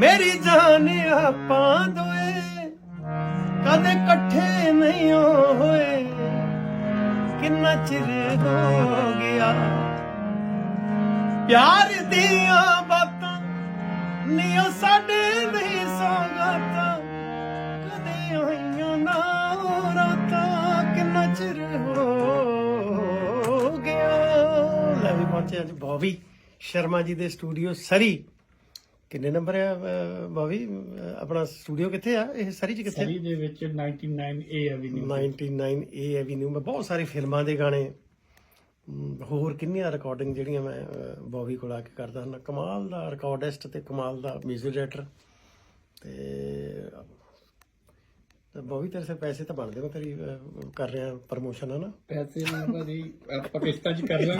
ਮੇਰੀ ਜਾਨ ਆਪਾਂ ਦੋਏ, ਕਦੇ ਇਕੱਠੇ ਨਹੀਂ ਹੋਏ। ਕਿੰਨਾ ਚਿਰ ਹੋ ਗਿਆ? ਪਿਆਰ ਦੀਆਂ ਬਾਤਾਂ ਨੀ ਉਹ ਸਾਡੇ ਨਹੀਂ ਸੌਗਾਤਾਂ, ਕਦੇ ਆਈਆਂ ਨਾ ਰਾਤਾਂ, ਕਿੰਨਾ ਚਿਰ ਹੋ ਗਿਆ? ਲੈ ਵੀ ਪਹੁੰਚੇ ਅੱਜ ਬੋਬੀ ਸ਼ਰਮਾ ਜੀ ਦੇ ਸਟੂਡੀਓ ਸਰੀ। ਕਿੰਨੇ ਨੰਬਰ ਆ ਅਹ, ਆਪਣਾ ਸਟੂਡੀਓ ਕਿੱਥੇ ਆ? ਇਹ ਸਰੀ ਚ ਕਿੱਥੇ? ਸਰੀ ਦੇ ਵਿੱਚ 99A ਐਵੀਨਿਊ 99A ਐਵੀਨਿਊ ਮੈਂ ਬਹੁਤ ਸਾਰੇ ਫਿਲਮਾਂ ਦੇ ਗਾਣੇ ਹੋਰ ਕਿੰਨੀਆਂ ਰਿਕਾਰਡਿੰਗ ਜਿਹੜੀਆਂ ਮੈਂ ਬੌਬੀ ਕੋਲ ਆ ਕੇ ਕਰਦਾ ਹਾਂ ਕਮਾਲ ਦਾ ਰਿਕਾਰਡਿਸਟ ਤੇ ਕਮਾਲ ਦਾ ਮਿਊਜ਼ਿਕ ਡਾਇਰੈਕਟਰ ਤੇ ਤੇ ਬੌਬੀ ਤੇਰੇ ਸੇ ਪੈਸੇ ਤਾਂ ਬਣਦੇ ਮੈਂ ਤੇਰੀ ਕਰ ਰਿਹਾ ਪ੍ਰਮੋਸ਼ਨ ਹੈ ਨਾ? ਪੈਸੇ ਨੂੰ ਭਾਜੀ ਆਪਾਂ ਕਿਸ਼ਤਾਂ 'ਚ ਕਰ ਲਾਂਗੇ।